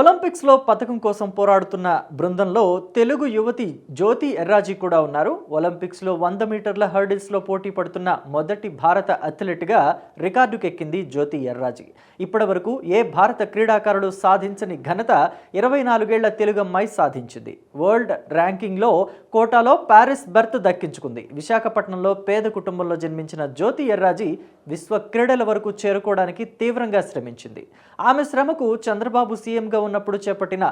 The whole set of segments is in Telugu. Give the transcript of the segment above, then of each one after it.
ఒలింపిక్స్లో పథకం కోసం పోరాడుతున్న బృందంలో తెలుగు యువతి జ్యోతి ఎర్రాజీ కూడా ఉన్నారు. ఒలింపిక్స్లో వంద మీటర్ల హర్డిల్స్లో పోటీ పడుతున్న మొదటి భారత అథ్లెట్గా రికార్డుకెక్కింది జ్యోతి ఎర్రాజీ. ఇప్పటి వరకు ఏ భారత క్రీడాకారుడు సాధించని ఘనత ఇరవై నాలుగేళ్ళ తెలుగు అమ్మాయి సాధించింది. వరల్డ్ ర్యాంకింగ్లో కోటాలో ప్యారిస్ బెర్త్ దక్కించుకుంది. విశాఖపట్నంలో పేద కుటుంబంలో జన్మించిన జ్యోతి ఎర్రాజీ విశ్వ క్రీడల వరకు చేరుకోవడానికి తీవ్రంగా శ్రమించింది. ఆమె శ్రమకు చంద్రబాబు సీఎంగా ఉన్నప్పుడు చేపట్టిన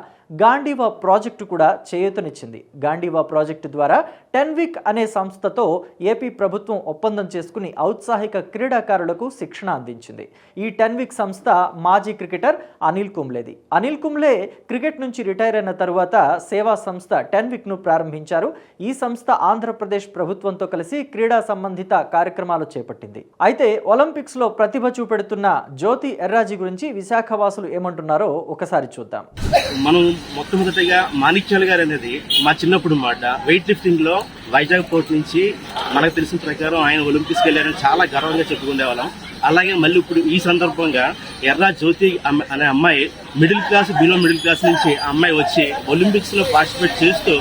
గాంధీవా ప్రాజెక్టు కూడా చేయూతనిచ్చింది. గాంధీవా ప్రాజెక్టు ద్వారా టెన్విక్ అనే సంస్థతో ఏపీ ప్రభుత్వం ఒప్పందం చేసుకుని ఔత్సాహిక క్రీడాకారులకు శిక్షణ అందించింది. ఈ టెన్విక్ సంస్థ మాజీ క్రికెటర్ అనిల్ కుంబ్లేది. అనిల్ కుంబ్లే క్రికెట్ నుంచి రిటైర్ అయిన తరువాత సేవా సంస్థ టెన్విక్ను ప్రారంభించారు. ఈ సంస్థ ఆంధ్రప్రదేశ్ ప్రభుత్వంతో కలిసి క్రీడా సంబంధిత కార్యక్రమాలు చేపట్టింది. అయితే ఒలింపిక్స్లో ప్రతిభ చూపెడుతున్న జ్యోతి ఎర్రాజీ గురించి విశాఖ వాసులు ఏమంటున్నారో ఒకసారి చూద్దాం. మనం మొట్టమొదటిగా మాణిక్యాల గారు అనేది మా చిన్నప్పుడు మాట. వెయిట్ లిఫ్టింగ్లో వైజాగ్ పోర్ట్ నుంచి మనకు తెలిసిన ప్రకారం ఆయన ఒలింపిక్స్కి వెళ్ళారని చాలా గర్వంగా చెప్పుకునేవాళ్ళం. అలాగే మళ్ళీ ఇప్పుడు ఈ సందర్భంగా ఎర్రా జ్యోతి అనే అమ్మాయి middle class below middle class నుంచి ఆ అమ్మాయి వచ్చి ఒలింపిక్స్లో పార్టిసిపేట్ చేస్తూ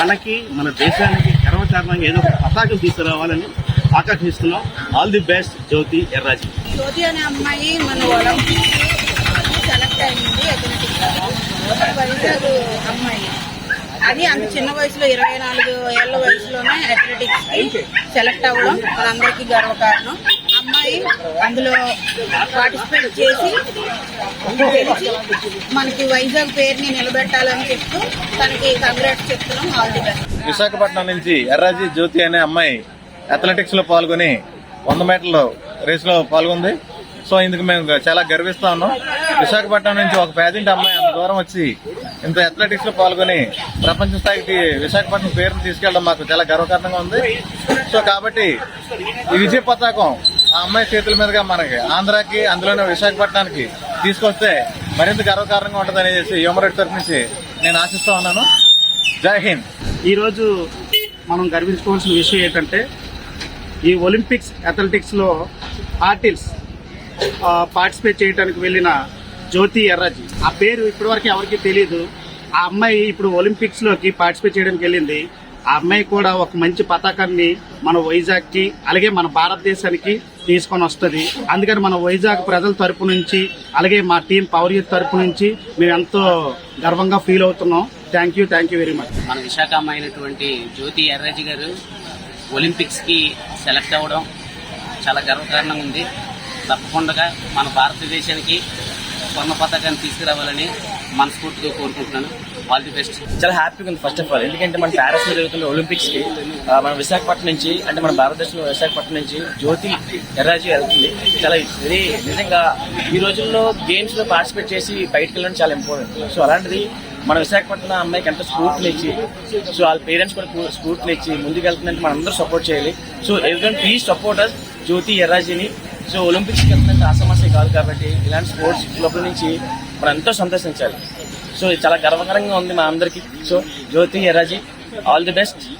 మనకి మన దేశానికి గర్వకారణంగా ఏదో ఒక పతాకం తీసుకురావాలని ఆకాంక్షిస్తున్నాం all the best Jyothi Yarraji. Jyothi అనే అమ్మాయి మన సెలెక్ట్ అయింది వైజాగ్ అమ్మాయి. అది అంత చిన్న వయసులో ఇరవై నాలుగు ఏళ్ళ వయసులోనే అథ్లెటిక్స్కి సెలెక్ట్ అవ్వడం మనందరికీ గర్వకారణం. అమ్మాయి అందులో పార్టిసిపేట్ చేసి గెలిచి మనకి వైజాగ్ పేరుని నిలబెట్టాలని చెప్తూ తనకి కంగ్రాట్స్ చెప్తున్నాం. ఆల్ ది బెస్ట్ విశాఖపట్నం నుంచి ఎర్రాజీ జ్యోతి అనే అమ్మాయి అథ్లెటిక్స్లో పాల్గొని వంద మీటర్ల రేస్లో పాల్గొంది. సో ఇందుకు మేము చాలా గర్విస్తా ఉన్నాం. విశాఖపట్నం నుంచి ఒక పేదింటి అమ్మాయి అంత దూరం వచ్చి ఇంత అథ్లెటిక్స్లో పాల్గొని ప్రపంచ స్థాయికి విశాఖపట్నం పేరును తీసుకెళ్ళడం మాకు చాలా గర్వకారణంగా ఉంది. సో కాబట్టి ఈ విజయ పతాకం ఆ అమ్మాయి చేతుల మీదుగా మనకి ఆంధ్రాకి అందులోనే విశాఖపట్నానికి తీసుకొస్తే మరింత గర్వకారణంగా ఉంటుంది అనేసి యువమరెడ్డి తరఫు నుంచి నేను ఆశిస్తా ఉన్నాను. జై హింద్. ఈరోజు మనం గర్వించుకోవాల్సిన విషయం ఏంటంటే ఈ ఒలింపిక్స్ అథ్లెటిక్స్లో ఆర్టిల్స్ పార్టిసిపేట్ చేయడానికి వెళ్ళిన జ్యోతి ఎర్రాజీ. ఆ పేరు ఇప్పటివరకు ఎవరికి తెలియదు ఆ అమ్మాయి ఇప్పుడు ఒలింపిక్స్లోకి పార్టిసిపేట్ చేయడానికి వెళ్ళింది. ఆ అమ్మాయి కూడా ఒక మంచి పతాకాన్ని మన వైజాగ్కి అలాగే మన భారతదేశానికి తీసుకొని వస్తుంది. అందుకని మన వైజాగ్ ప్రజల తరపు నుంచి అలాగే మా టీం పవర్ యూత్ తరపు నుంచి మేము ఎంతో గర్వంగా ఫీల్ అవుతున్నాం. Thank you thank you very much మన విశాఖ అమ్మాయినటువంటి జ్యోతి ఎర్రాజీ గారు ఒలింపిక్స్కి సెలెక్ట్ అవ్వడం చాలా గర్వకారణంగా ఉంది. తప్పకుండా మన భారతదేశానికి స్వర్ణ పథకాన్ని తీసుకురావాలని మనస్ఫూర్తిగా కోరుకుంటున్నాను. ఆల్ ది బెస్ట్ చాలా హ్యాపీగా ఉంది ఫస్ట్ ఆఫ్ ఆల్ ఎందుకంటే మన ప్యారిస్లో జరుగుతున్న ఒలింపిక్స్కి మన విశాఖపట్నం నుంచి అంటే మన భారతదేశంలో విశాఖపట్నం నుంచి జ్యోతి ఎర్రాజీ వెళ్తుంది. చాలా వెరీ నిజంగా ఈ రోజుల్లో గేమ్స్లో పార్టిసిపేట్ చేసి బయటకు వెళ్ళడం చాలా ఇంపార్టెంట్ సో అలాంటిది మన విశాఖపట్నం అమ్మాయికి ఎంత స్ఫూర్తిని ఇచ్చి సో వాళ్ళ పేరెంట్స్ కూడా స్ఫూర్తిని ఇచ్చి ముందుకెళ్తుందంటే మనం అందరూ సపోర్ట్ చేయాలి. సో ఎవరి ప్లీజ్ సపోర్ట్ అస్ జ్యోతి ఎర్రాజీని. సో ఒలింపిక్స్కి వెళ్తుందంటే ఆసమాసే కాదు కాబట్టి ఇలాంటి స్పోర్ట్స్ లోపల నుంచి మనం ఎంతో సంతోషించాలి. సో ఇది చాలా గర్వకరంగా ఉంది మా అందరికి. So Jyothi Yarraji all the best.